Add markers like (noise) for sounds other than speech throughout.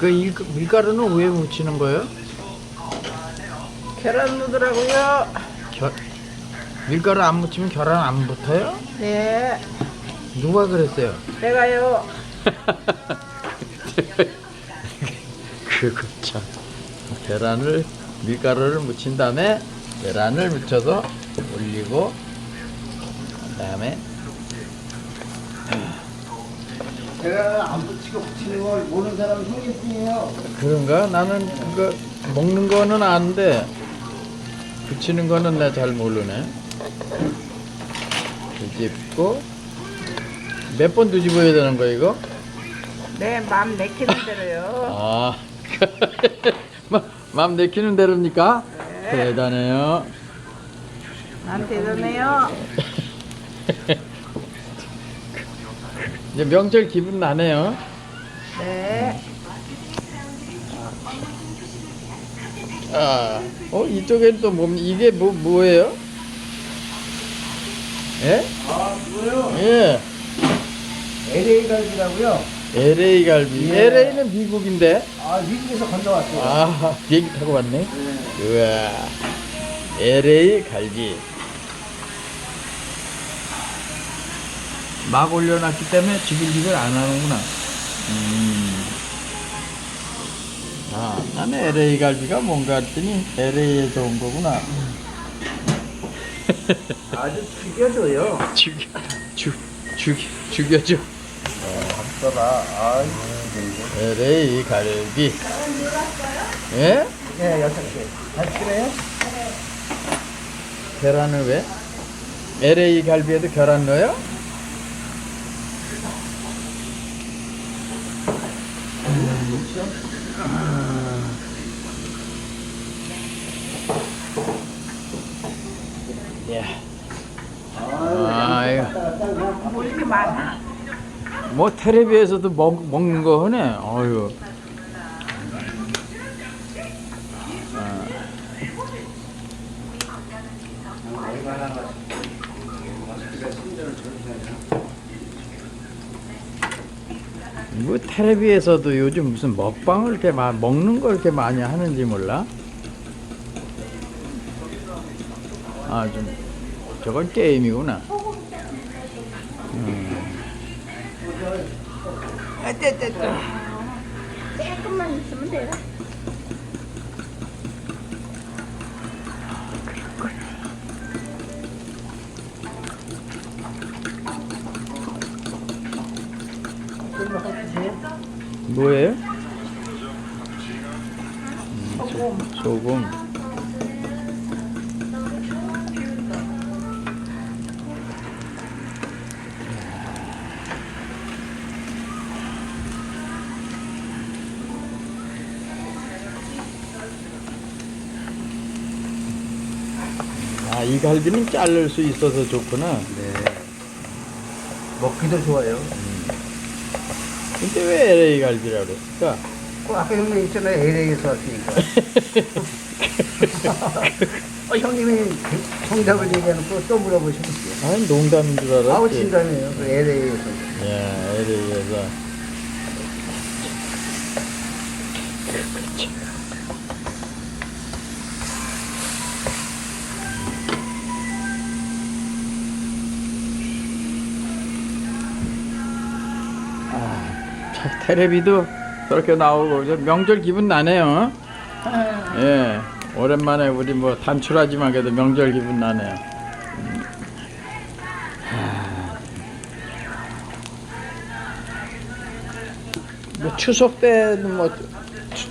그 일- 밀가루는 왜 묻히는 거예요? 계란 넣으더라고요. 겨, 밀가루 안 묻히면 계란 안 붙어요? 네, 누가 그랬어요? 내가요. (laughs) 그거 참 계란을 밀가루를 묻힌 다음에 계란을 묻혀서 올리고 그다음에 제가 안붙 붙이는 걸 모르는 사람은 형님뿐이에요. 그런가? 나는 그거 먹는 거는 아는데 붙이는 거는 내잘 모르네. 뒤집고 몇 번 뒤집어야 되는 거 이거? 내 마음 내키는 (laughs) 대로요. 아, (laughs) 마- 마음 내키는 대로입니까? 네. 대단해요. 난 대단해요. (laughs) 이제 명절 기분 나네요. 네, 아, 어 이쪽엔 또 뭡니까? 이게 뭐 뭐예요? 예? 아, 그거요? 예. LA 갈비라고요. LA 갈비. 예. LA는 미국인데. 아, 미국에서 건져왔어요. 아, (laughs) 비행기 타고 왔네. 네. 우와. LA 갈비. 막 올려놨기 때문에 지글지글 안 하는구나. 음. 아, 나는 LA 갈비가 뭔가 했더니 LA에서 온 거구나. (laughs) 아주 죽여줘요. 죽여, 죽, 죽, 죽여줘. 없어라. 아이, LA 갈비. 예? 네, 여섯 개. 다 필요해요? 계란을 왜? LA 갈비에도 계란 넣어요? 예. 아유, 뭐 이렇게 많아? 뭐 텔레비에서도 먹, 먹는 거 하네. 어유. 뭐 텔레비에서도 요즘 무슨 먹방을 이렇게 마, 먹는 걸 이렇게 많이 하는지 몰라. 아, 좀 저건 게임이구나. 어쨌든 조금만 있으면 돼요. 뭐예요? 소금. 소금. 아, 이 갈비는 자를 수 있어서 좋구나. 네. 먹기도 좋아요. 근데 왜 LA 갈비라고 그랬을까? 그 아까 형님 있잖아요. LA에서 왔으니까. (laughs) 어, 형님이 정답을 얘기해놓고 또 물어보시면 아니, 농담인 줄 알았지. 진담이에요. 그 LA에서. 야, LA에서. (laughs) 테레비도 저렇게 나오고 저 명절 기분 나네요. 예, 오랜만에 우리 뭐 단출하지만 그래도 명절 기분 나네요. 뭐 추석 때는 뭐 추-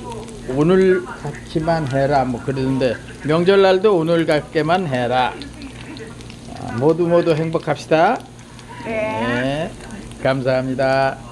오늘 같기만 해라 뭐 그러는데 명절날도 오늘 같게만 해라 아, 모두 모두 행복합시다 네. 네 감사합니다